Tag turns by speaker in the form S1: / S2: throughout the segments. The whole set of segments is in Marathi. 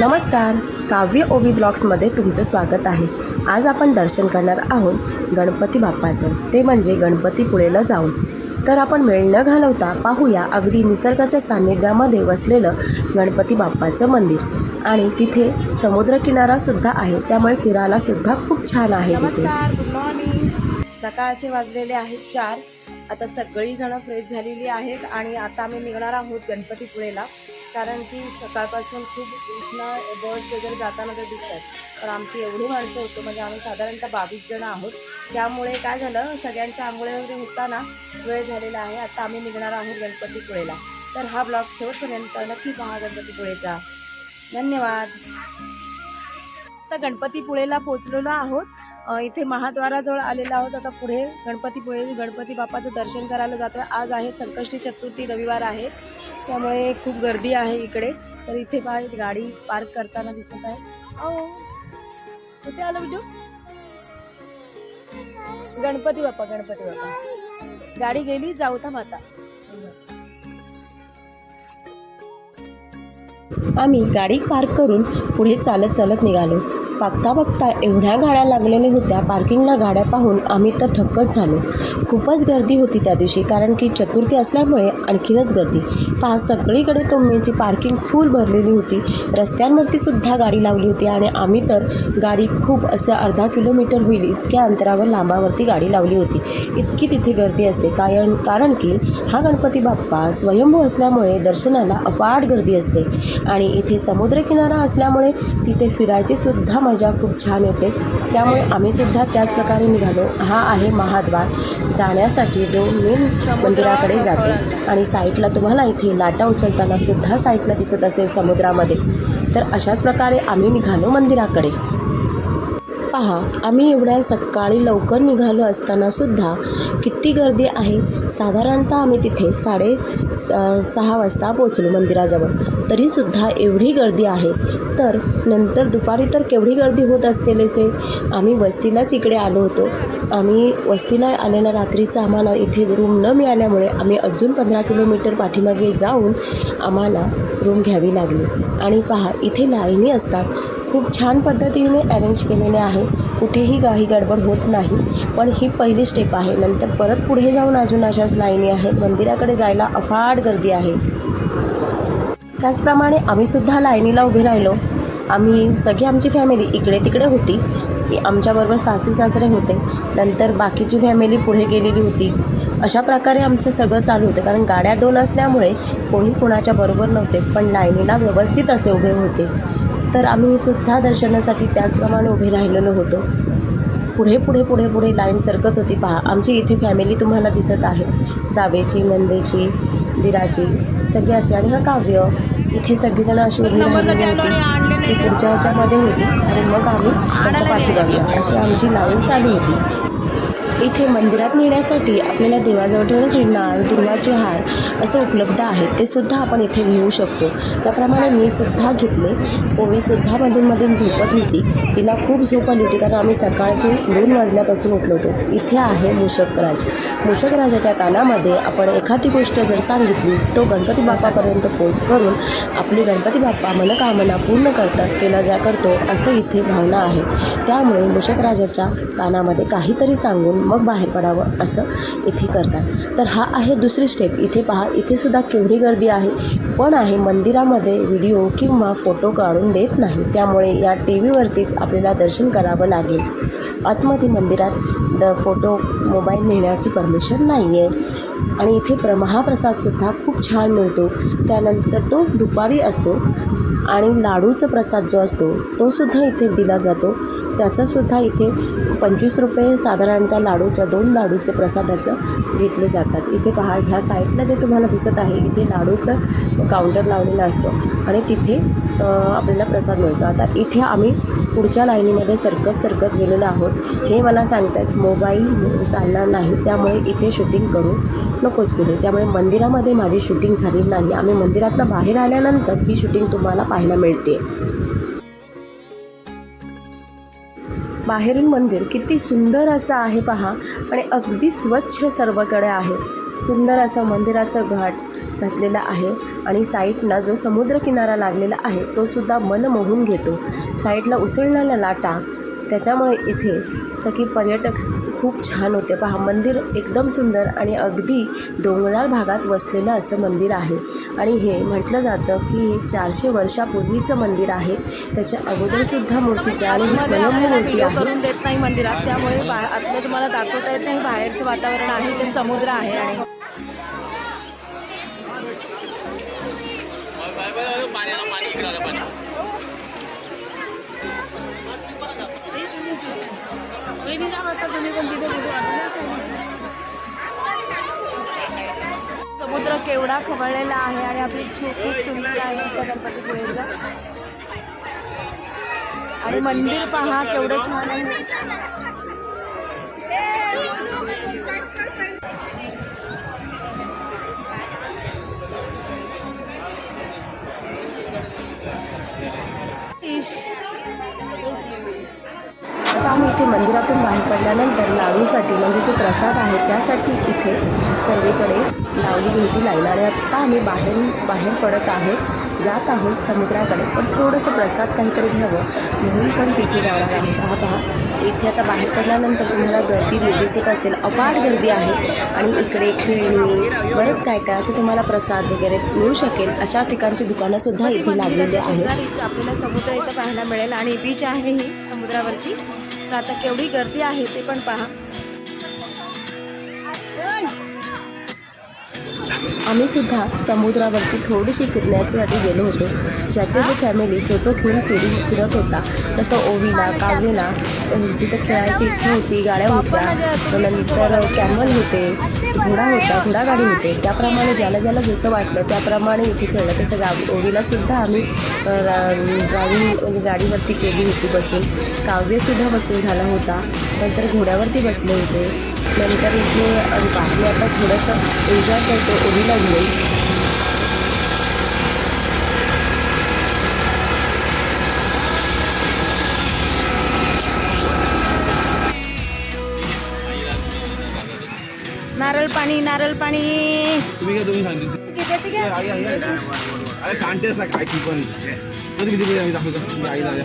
S1: नमस्कार. काव्य ओबी ब्लॉग्समध्ये तुमचं स्वागत आहे. आज आपण दर्शन करणार आहोत गणपती बाप्पाचं. ते म्हणजे गणपतीपुळेला जाऊन. तर आपण वेळ न घालवता पाहूया अगदी निसर्गाच्या सान्निध्यामध्ये वसलेलं गणपती बाप्पाचं मंदिर. आणि तिथे समुद्रकिनारासुद्धा आहे. त्यामुळे फिरायलासुद्धा खूप छान आहे तिथे.
S2: सकाळचे वाजलेले आहेत चार. आता सगळीजणं फ्रेश झालेली आहेत आणि आता आम्ही निघणार आहोत गणपतीपुळेला. कारण की सकाळपासून खूप उठणं बस वगैरे जाताना तर दिसत आहेत पण आमची एवढी माणसं होतो म्हणजे आम्ही साधारणतः बावीस जण आहोत. त्यामुळे काय झालं सगळ्यांच्या आंघोळ्या वगैरे होताना वेळ झालेला आहे. आता आम्ही निघणार आहोत गणपतीपुळेला. तर हा ब्लॉग शेवटपर्यंत नक्की पहा गणपतीपुळेचा. धन्यवाद. आता गणपतीपुळेला पोचलेलो आहोत. इथे महाद्वाराजवळ आलेलो आहोत. आता पुढे गणपतीपुळे गणपती बाप्पाचं दर्शन करायला जातो आज आहे संकष्टी चतुर्थी रविवार आहे. त्यामुळे खूप गर्दी आहे इकडे. तर इथे पहा गाडी पार्क करताना दिसत आहे. अहो कुठे आलं बिजू गणपती बाप्पा गणपती बाप्पा. गाडी गेली जाऊ माता
S1: आम्ही गाडी पार्क करून पुढे चालत चालत निघालो. बघता बघता एवढ्या गाड्या लागलेल्या होत्या पार्किंगला गाड्या पाहून आम्ही तर थक्कच झालो. खूपच गर्दी होती त्या दिवशी कारण की चतुर्थी असल्यामुळे आणखीनच गर्दी. पहा सगळीकडे तोमेची पार्किंग फुल भरलेली होती. रस्त्यांवरती सुद्धा गाडी लावली होती आणि आम्ही तर गाडी खूप असं अर्धा किलोमीटर होईल इतक्या अंतरावर लांबावरती गाडी लावली होती. इतकी तिथे गर्दी असते. कारण कारण की हा गणपती बाप्पा स्वयंभू असल्यामुळे दर्शनाला अफाट गर्दी असते. आणि इथे समुद्रकिनारा असल्यामुळे तिथे फिरायची सुद्धा मजा खूप छान येते. त्यामुळे आम्ही सुद्धा त्याच प्रकारे निघालो. हा आहे महाद्वार. जाण्यासाठी जो मेन मंदिराकडे जातो आणि साईडला तुम्हाला इथे लाटा उचलताना सुद्धा साईडला दिसत असेल समुद्रामध्ये. तर अशाच प्रकारे आम्ही निघालो मंदिराकडे. पहा आम्ही एवढ्या सकाळी लवकर निघालो असताना सुद्धा किती गर्दी आहे. साधारणतः आम्ही तिथे साडे स- सहा वाजता पोचलो मंदिराजवळ. तरीसुद्धा एवढी गर्दी आहे. तर नंतर दुपारी तर केवढी गर्दी होत असतेल ते? आम्ही वस्तीलाच इकडे आलो होतो. आम्ही वस्तीला आलेल्या रात्रीचं आम्हाला इथे रूम न मिळाल्यामुळे आम्ही अजून पंधरा किलोमीटर पाठीमागे जाऊन आम्हाला रूम घ्यावी लागली. आणि पहा इथे लाईनी असतात. खूप छान पद्धतीने अरेंज केलेले आहे. कुठेही काही गडबड होत नाही. पण ही पहिली स्टेप आहे. नंतर परत पुढे जाऊन अजून अशाच लाईनी आहेत. मंदिराकडे जायला अफाट गर्दी आहे. त्याचप्रमाणे आम्हीसुद्धा लाईनीला उभे राहिलो. आम्ही सगळी आमची फॅमिली इकडे तिकडे होती. आमच्याबरोबर सासू सासरे होते. नंतर बाकीची फॅमिली पुढे गेलेली होती. अशा प्रकारे आमचं सगळं चालू होतं. कारण गाड्या दोन असल्यामुळे कोणी कोणाच्या बरोबर नव्हते. पण लाईनीला व्यवस्थित असे उभे होते. तर आम्ही सुद्धा दर्शनासाठी त्याचप्रमाणे उभे राहिलेलो होतो. पुढे पुढे पुढे पुढे लाईन सरकत होती. पहा आमची इथे फॅमिली तुम्हाला दिसत आहे. जावेची नंदेची दिराची सगळी अशी. आणि हा काव्य इथे सगळीजण अशी उभी राहिलेली होती. ती पुढच्या ह्याच्यामध्ये होती. आणि मग आम्ही त्याच्या पाठीमागे. अशी आमची लाईन चालू होती. इथे मंदिरात नेण्यासाठी आपल्याला देवाजवळ ठेवण्याची नाळ दुर्वाचे हार असं उपलब्ध आहे ते सुद्धा आपण इथे घेऊ शकतो. त्याप्रमाणे मी सुद्धा घेतले. ओवीसुद्धा मधून मधून झोपत होती. तिला खूप झोप आली होती कारण आम्ही सकाळचे दोन वाजल्यापासून उठलो होतो. इथे आहे मूषकराज. मूषकराजाच्या कानामध्ये आपण एखादी गोष्ट जर सांगितली तो गणपती बाप्पापर्यंत पोच करून आपली गणपती बाप्पा मनकामना पूर्ण करतात केला जा करतो असं इथे भावना आहे. त्यामुळे मूषकराजाच्या कानामध्ये काहीतरी सांगून मग बाहेर पडावं असं इथे करतात. तर हा आहे दुसरी स्टेप इथे पहा इथे सुद्धा केवढी गर्दी आहे. पण आहे मंदिरामध्ये व्हिडिओ किंवा फोटो काढून देत नाही. त्यामुळे या टी व्हीवरतीच आपल्याला दर्शन करावं लागेल. आतमध्ये मंदिरात द फोटो मोबाईल नेण्याची परमिशन नाही आहे आणि इथे प्र महाप्रसादसुद्धा खूप छान मिळतो. त्यानंतर तो दुपारी असतो. आणि लाडूचा प्रसाद जो असतो तो सुद्धा इथे दिला जातो. त्याचासुद्धा इथे पंचवीस रुपये साधारणतः लाडूच्या दोन लाडूचे प्रसादाचं घेतले जातात. इथे पहा ह्या साईडला जे तुम्हाला दिसत आहे इथे लाडूचं काउंटर लावलेला असतो. आणि तिथे आपल्याला प्रसाद मिळतो. आता इथे आम्ही पुढच्या लाईनीमध्ये सरकत सरकत गेलेलो आहोत. हे मला सांगतात मोबाईल चालणार नाही. त्यामुळे इथे शूटिंग करू नकोच पुढे. त्यामुळे मंदिरामध्ये माझी शूटिंग झालेली नाही. आम्ही मंदिरातनं बाहेर आल्यानंतर ही शूटिंग तुम्हाला पाहायला मिळते. बाहेरून मंदिर किती सुंदर असं आहे पहा. आणि अगदी स्वच्छ सर्वकडे आहे. सुंदर असं मंदिराचं घाट घातलेला आहे आणि साईडला जो समुद्रकिनारा लागलेला आहे तो सुद्धा मन मोहून घेतो. साईडला उसळणाऱ्या लाटा त्याच्यामुळे इथे सगळी पर्यटक खूप छान होते. पहा मंदिर एकदम सुंदर आणि अगदी डोंगराळ भागात वसलेलं असं मंदिर आहे. आणि हे म्हटलं जातं की हे चारशे वर्षापूर्वीचं मंदिर आहे. त्याच्या अगोदरसुद्धा मूर्तीचं आणि ही स्वयंभू मूर्ती आहे.
S3: करून देत नाही मंदिरात त्यामुळे बा- आतलं तुम्हाला दाखवता येत नाही. बाहेरचं वातावरण आहे ते समुद्र आहे आणि समुद्र केवढा खवळलेला आहे आणि आपली छू खूप सुंदर आहे तिच्या गणपतीपुळेचं. आणि मंदिर पहा केवढं छान आहे.
S1: मंदिरातून बाहेर पडल्यानंतर लाडूसाठी म्हणजे जो प्रसाद आहे त्यासाठी इथे सर्वीकडे लावली भिंती लाईन आणि आत्ता आम्ही बाहेर बाहेर पडत आहोत जात आहोत समुद्राकडे. पण थोडंसं प्रसाद काहीतरी घ्यावं म्हणून पण तिथे जाणार आहोत पहा पहा. इथे आता बाहेर पडल्यानंतर तुम्हाला गर्दी दिसत असेल. अपाट गर्दी आहे आणि इकडे खेळणी बरंच काय काय असं तुम्हाला प्रसाद वगैरे मिळू शकेल. अशा ठिकाणची दुकानंसुद्धा इथे लागलेली आहेत.
S3: आपल्याला समुद्र इथं पाहायला मिळेल आणि बीच आहे ही समुद्रावरची. तर आता केवढी गर्दी आहे ते पण पहा.
S1: आम्ही सुद्धा समुद्रावरती थोडीशी फिरण्यासाठी गेलो होतो. ज्याचे जे फॅमिली जो तो खेळ फिरी फिरत होता. तसं ओवीला काव्यला जिथं खेळायची इच्छा होती गाड्या होत्या. नंतर कॅमल होते घोडा होता घोडागाडी होते. त्याप्रमाणे ज्याला ज्याला जसं वाटलं त्याप्रमाणे इथे खेळलं. तसं गावी ओवीलासुद्धा आम्ही गावी गाडी म्हणजे गाडीवरती केली होती बसून. काव्यसुद्धा बसून झाला होता. नंतर घोड्यावरती बसले होते. नंतर इथे आणि बाकी आता थोडंसं एन्जॉय करतो ओवीला घेऊन
S3: नारळ पाणी नारळ पाणी.
S4: तुम्ही घ्या तुम्ही सांगते असं काय ती पण. किती पाहिजे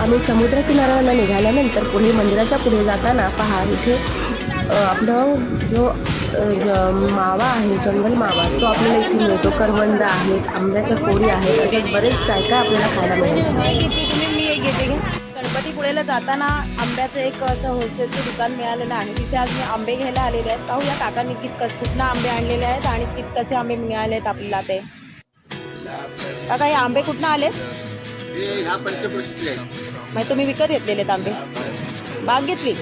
S4: आम्ही
S1: समुद्रकिनाऱ्याला निघाल्यानंतर पुढे मंदिराच्या पुढे जाताना पहा इथे आपलं जो ज मावा आहे जंगल मावा तो आपल्याला इथे मिळतो. करवंद आहेत आंब्याच्या कोरी आहेत असे बरेच काय काय आपल्याला खायला मिळेल.
S3: गणपतीपुळेला जाताना आंब्याचं एक असं होलसेलचं दुकान मिळालेलं आहे. तिथे आज मी आंबे घ्यायला आलेले आहेत. पाहूया काकांनी कित कस कुठनं आंबे आणलेले आहेत आणि कित कसे आंबे मिळाले आहेत आपल्याला ते. काका हे आंबे कुठनं आले मग तुम्ही विकत घेतलेले आहेत आंबे? बाग घेतली?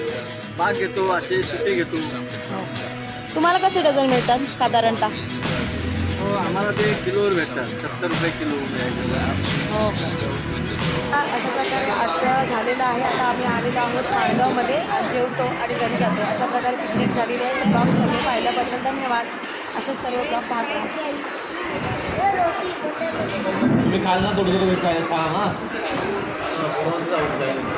S4: बाग घेतो असे सुटे घेतो.
S3: तुम्हाला कसे डझन मिळतात साधारणतः?
S4: हो आम्हाला ते किलोवर भेटतात. सत्तर रुपये किलो
S3: हो. अशा प्रकारे आजचं झालेलं आहे. आता आम्ही आलेलो आहोत खांडगावमध्ये जेवतो आणि घरी जातो. अशा प्रकारे पिकनिक झालेली आहे. ब्लॉग सगळे पाहिल्याबद्दल धन्यवाद. असं सर्व ब्लॉग पाहतो राहा.
S4: तुम्ही खाल ना थोडं थोडं हां खा